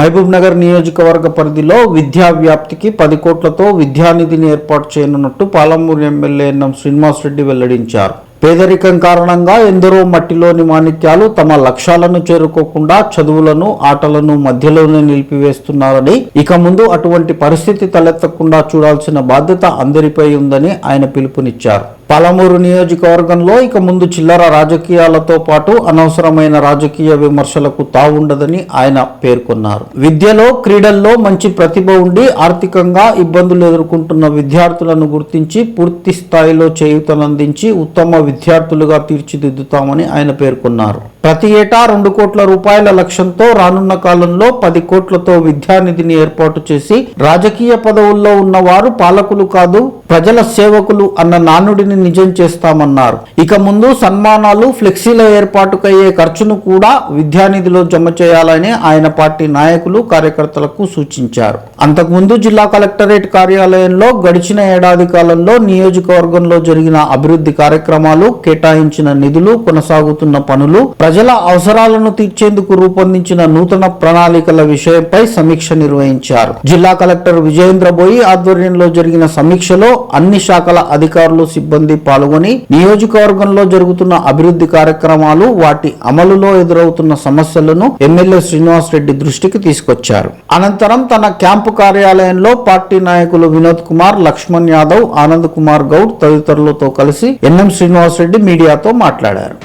మహబూబ్ నగర్ నియోజకవర్గ పరిధిలో విద్యా వ్యాప్తికి పది కోట్లతో విద్యానిధిని ఏర్పాటు చేయనున్నట్టు పాలమూరు ఎమ్మెల్యే ఎన్ఎం శ్రీనివాసరెడ్డి వెల్లడించారు. పేదరికం కారణంగా ఎందరో మట్టిలోని మాణిక్యాలు తమ లక్ష్యాలను చేరుకోకుండా చదువులను ఆటలను మధ్యలోనే నిలిపివేస్తున్నారని ఇక ముందు అటువంటి పరిస్థితి తలెత్తకుండా చూడాల్సిన బాధ్యత అందరిపై ఉందని ఆయన పిలుపునిచ్చారు. పాలమూరు నియోజకవర్గంలో ఇక ముందు చిల్లర రాజకీయాలతో పాటు అనవసరమైన రాజకీయ విమర్శలకు తావుండదని ఆయన పేర్కొన్నారు. విద్యలో క్రీడల్లో మంచి ప్రతిభ ఉండి ఆర్థికంగా ఇబ్బందులు ఎదుర్కొంటున్న విద్యార్థులను గుర్తించి పూర్తి స్థాయిలో చేయూతనందించి ఉత్తమ విద్యార్థులుగా తీర్చిదిద్దుతామని ఆయన పేర్కొన్నారు. ప్రతి ఏటా రెండు కోట్ల రూపాయల లక్ష్యంతో రానున్న కాలంలో పది కోట్లతో విద్యానిధిని ఏర్పాటు చేసి రాజకీయ పదవుల్లో ఉన్నవారు పాలకులు కాదు ప్రజల సేవకులు అన్న నానుడిని నిజం చేస్తామన్నారు. ఇక ముందు సన్మానాలు ఫ్లెక్సీల ఏర్పాటుకయ్యే ఖర్చును కూడా విద్యానిధిలో జమ చేయాలని ఆయన పార్టీ నాయకులు కార్యకర్తలకు సూచించారు. అంతకుముందు జిల్లా కలెక్టరేట్ కార్యాలయంలో గడిచిన ఏడాది కాలంలో నియోజకవర్గంలో జరిగిన అభివృద్ధి కార్యక్రమాలు కేటాయించిన నిధులు కొనసాగుతున్న పనులు ప్రజల అవసరాలను తీర్చేందుకు రూపొందించిన నూతన ప్రణాళికల విషయంపై సమీక్ష నిర్వహించారు. జిల్లా కలెక్టర్ విజయేంద్ర బోయి ఆధ్వర్యంలో జరిగిన సమీక్షలో అన్ని శాఖల అధికారులు సిబ్బంది పాల్గొని నియోజకవర్గంలో జరుగుతున్న అభివృద్ధి కార్యక్రమాలు వాటి అమలులో ఎదురవుతున్న సమస్యలను ఎమ్మెల్యే శ్రీనివాస్ రెడ్డి దృష్టికి తీసుకొచ్చారు. అనంతరం తన క్యాంపు కార్యాలయంలో పార్టీ నాయకులు వినోద్ కుమార్ లక్ష్మణ్ యాదవ్ ఆనంద్ కుమార్ గౌడ్ తదితరులతో కలిసి ఎన్ఎం శ్రీనివాస్ రెడ్డి మీడియాతో మాట్లాడారు.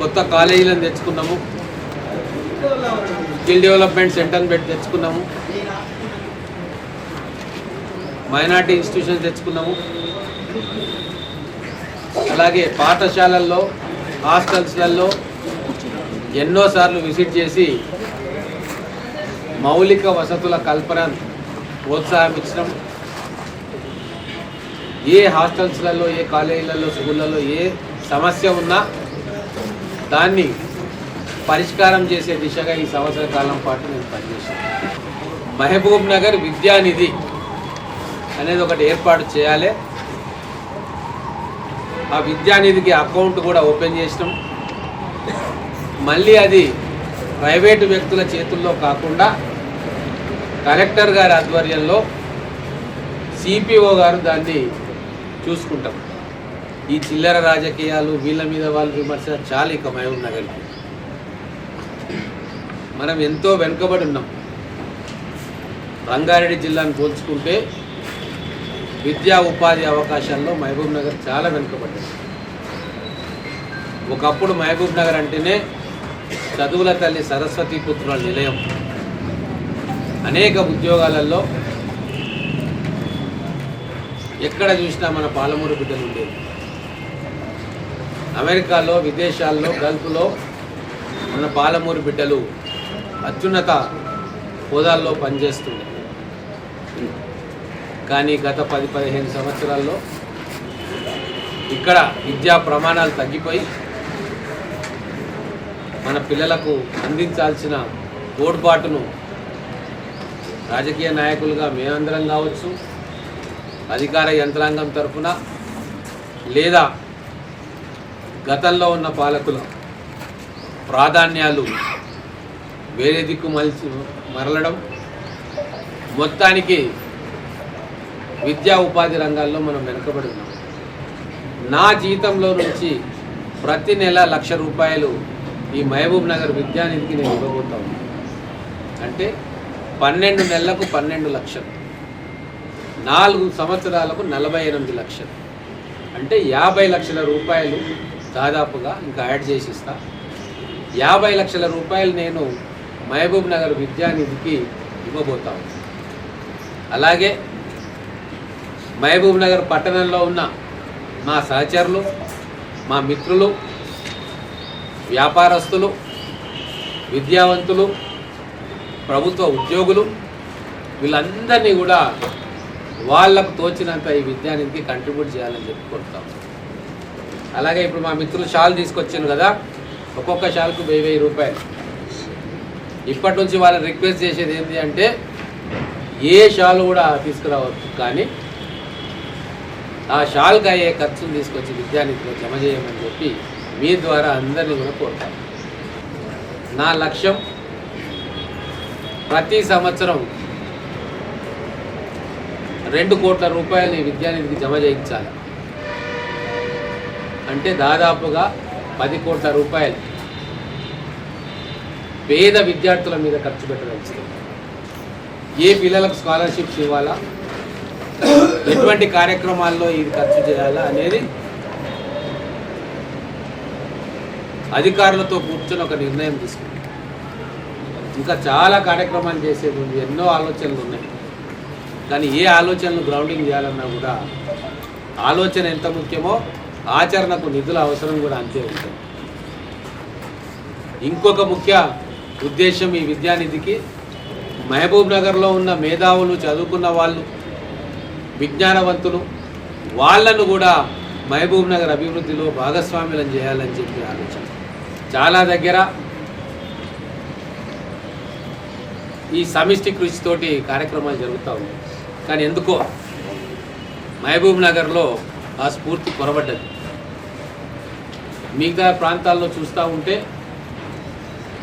కొత్త కాలేజీలను తెచ్చుకున్నాము. స్కిల్ డెవలప్మెంట్ సెంటర్ని పెట్టి తెచ్చుకున్నాము. మైనార్టీ ఇన్స్టిట్యూషన్స్ తెచ్చుకున్నాము. అలాగే పాఠశాలల్లో హాస్టల్స్లలో ఎన్నోసార్లు విజిట్ చేసి మౌలిక వసతుల కల్పన ప్రోత్సాహం ఇచ్చడం ఏ హాస్టల్స్లలో ఏ కాలేజీలలో స్కూళ్ళలో ఏ సమస్య ఉన్నా దాన్ని పరిష్కారం చేసే దిశగా ఈ సంవత్సర కాలం పాటు నేను పనిచేశాను. మహబూబ్ నగర్ విద్యానిధి అనేది ఒకటి ఏర్పాటు చేయాలి. ఆ విద్యానిధికి అకౌంట్ కూడా ఓపెన్ చేసినాం. మళ్ళీ అది ప్రైవేటు వ్యక్తుల చేతుల్లో కాకుండా కలెక్టర్ గారి ఆధ్వర్యంలో సిపిఓ గారు దాన్ని చూసుకుంటాం. ఈ చిల్లర రాజకీయాలు వీళ్ళ మీద వాళ్ళు విమర్శ చాలా ఇక మహబూబ్ నగర్కి. మనం ఎంతో వెనుకబడి ఉన్నాం. రంగారెడ్డి జిల్లాను పోల్చుకుంటే విద్యా ఉపాధి అవకాశాల్లో మహబూబ్ నగర్ చాలా వెనుకబడ్డది ఒకప్పుడు మహబూబ్ నగర్ అంటేనే చదువుల తల్లి సరస్వతి పుత్రుల నిలయం. అనేక ఉద్యోగాలలో ఎక్కడ చూసినా మన పాలమూరు బిడ్డలు ఉండేవి. అమెరికాలో విదేశాల్లో గల్ఫ్లో మన పాలమూరు బిడ్డలు అత్యున్నత హోదాల్లో పనిచేస్తుండే. కానీ గత పది పదిహేను సంవత్సరాల్లో ఇక్కడ విద్యా ప్రమాణాలు తగ్గిపోయి మన పిల్లలకు అందించాల్సిన తోడ్పాటును రాజకీయ నాయకులుగా మేమందరం కావచ్చు అధికార యంత్రాంగం తరఫున లేదా గతంలో ఉన్న పాలకుల ప్రాధాన్యాలు వేరే దిక్కు మలిచి మరలడం మొత్తానికి విద్యా ఉపాధి రంగాల్లో మనం వెనుకబడి ఉన్నాం. నా జీతంలో నుంచి ప్రతి నెల లక్ష రూపాయలు ఈ మహబూబ్ నగర్ విద్యానిధికి నేను ఇవ్వబోతా ఉన్నాను అంటే పన్నెండు నెలలకు పన్నెండు లక్షలు. నాలుగు సంవత్సరాలకు నలభై ఎనిమిది లక్షలు. అంటే యాభై లక్షల రూపాయలు దాదాపుగా ఇంకా యాడ్ చేసిస్తా. యాభై లక్షల రూపాయలు నేను మహబూబ్ నగర్ విద్యానిధికి ఇవ్వబోతా అలాగే మహబూబ్ నగర్ పట్టణంలో ఉన్న మా సహచరులు మా మిత్రులు వ్యాపారస్తులు విద్యావంతులు ప్రభుత్వ ఉద్యోగులు వీళ్ళందరినీ కూడా వాళ్ళకు తోచినంత ఈ విద్యానిధికి కంట్రిబ్యూట్ చేయాలని చెప్పి కోరుతాం. అలాగే ఇప్పుడు మా మిత్రులు షాల్ తీసుకొచ్చాను కదా ఒక్కొక్క షాల్కు వెయ్యి వెయ్యి రూపాయలు. ఇప్పటి నుంచి వాళ్ళని రిక్వెస్ట్ చేసేది ఏంటి అంటే ఏ షాల్ కూడా తీసుకురావచ్చు కానీ ఆ షాల్కి అయ్యే ఖర్చును తీసుకొచ్చి విద్యానిధిలో జమ చేయమని చెప్పి మీ ద్వారా అందరినీ కూడా కోరుతాను నా లక్ష్యం ప్రతి సంవత్సరం రెండు కోట్ల రూపాయలని విద్యానిధికి జమ చేయించాలి. అంటే దాదాపుగా పది కోట్ల రూపాయలు పేద విద్యార్థుల మీద ఖర్చు పెట్టదలుచుకుంది. ఏ పిల్లలకు స్కాలర్షిప్స్ ఇవ్వాలా? ఎటువంటి కార్యక్రమాల్లో ఇది ఖర్చు చేయాలా అనేది అధికారులతో కూర్చొని ఒక నిర్ణయం తీసుకుంది ఇంకా చాలా కార్యక్రమాలు చేసేది ఉంది ఎన్నో ఆలోచనలు ఉన్నాయి. కానీ ఏ ఆలోచనలు గ్రౌండింగ్ చేయాలన్నా కూడా ఆలోచన ఎంత ముఖ్యమో ఆచరణకు నిధుల అవసరం కూడా అంతే ఉంటుంది. ఇంకొక ముఖ్య ఉద్దేశం ఈ విద్యానిధికి. మహబూబ్ నగర్లో ఉన్న మేధావులు చదువుకున్న వాళ్ళు విజ్ఞానవంతులు. వాళ్ళను కూడా మహబూబ్ నగర్ అభివృద్ధిలో భాగస్వామ్యం చేయాలని చెప్పి ఆలోచన. చాలా దగ్గర ఈ సమిష్టి కృషితోటి కార్యక్రమాలు జరుగుతూ ఉన్నాయి. కానీ ఎందుకో మహబూబ్ నగర్లో ఆ స్ఫూర్తి కొరబడ్డది మిగతా ప్రాంతాల్లో చూస్తూ ఉంటే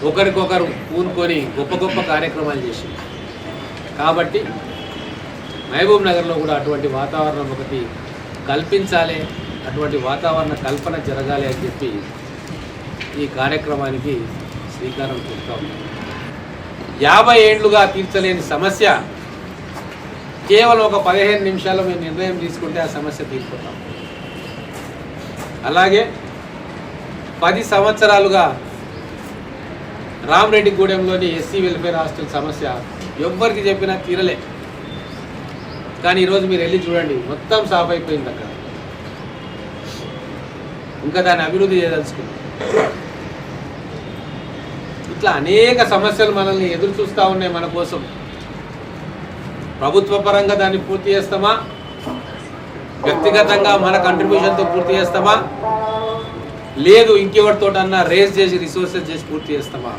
ఒకరికొకరు పూనుకొని గొప్ప గొప్ప కార్యక్రమాలు చేసింది. కాబట్టి మహబూబ్ నగర్లో కూడా అటువంటి వాతావరణం ఒకటి కల్పించాలి అటువంటి వాతావరణ కల్పన జరగాలి అని చెప్పి ఈ కార్యక్రమానికి శ్రీకారం చుడతా ఉన్నాం యాభై ఏళ్ళుగా తీర్చలేని సమస్య కేవలం ఒక పదిహేను నిమిషాల్లో మేము నిర్ణయం తీసుకుంటే ఆ సమస్య తీర్చుకుంటాం అలాగే పది సంవత్సరాలుగా రామరెడ్డిగూడెంలోని ఎస్సీ వెల్ఫేర్ హాస్టల్ సమస్య ఎవ్వరికి చెప్పినా తీరలే. కానీ ఈరోజు మీరు వెళ్ళి చూడండి. మొత్తం సాఫ్ అయిపోయింది అక్కడ. ఇంకా దాన్ని అభివృద్ధి చేయదలుచుకుంది. ఇట్లా అనేక సమస్యలు మనల్ని ఎదురు చూస్తూ ఉన్నాయి మన కోసం. ప్రభుత్వ పరంగా దాన్ని పూర్తి చేస్తామా? వ్యక్తిగతంగా మన కంట్రిబ్యూషన్తో పూర్తి చేస్తామా? లేదు ఇంకెవరితోటన్నా రేస్ చేసి రిసోర్సెస్ చేసి పూర్తి చేస్తామా?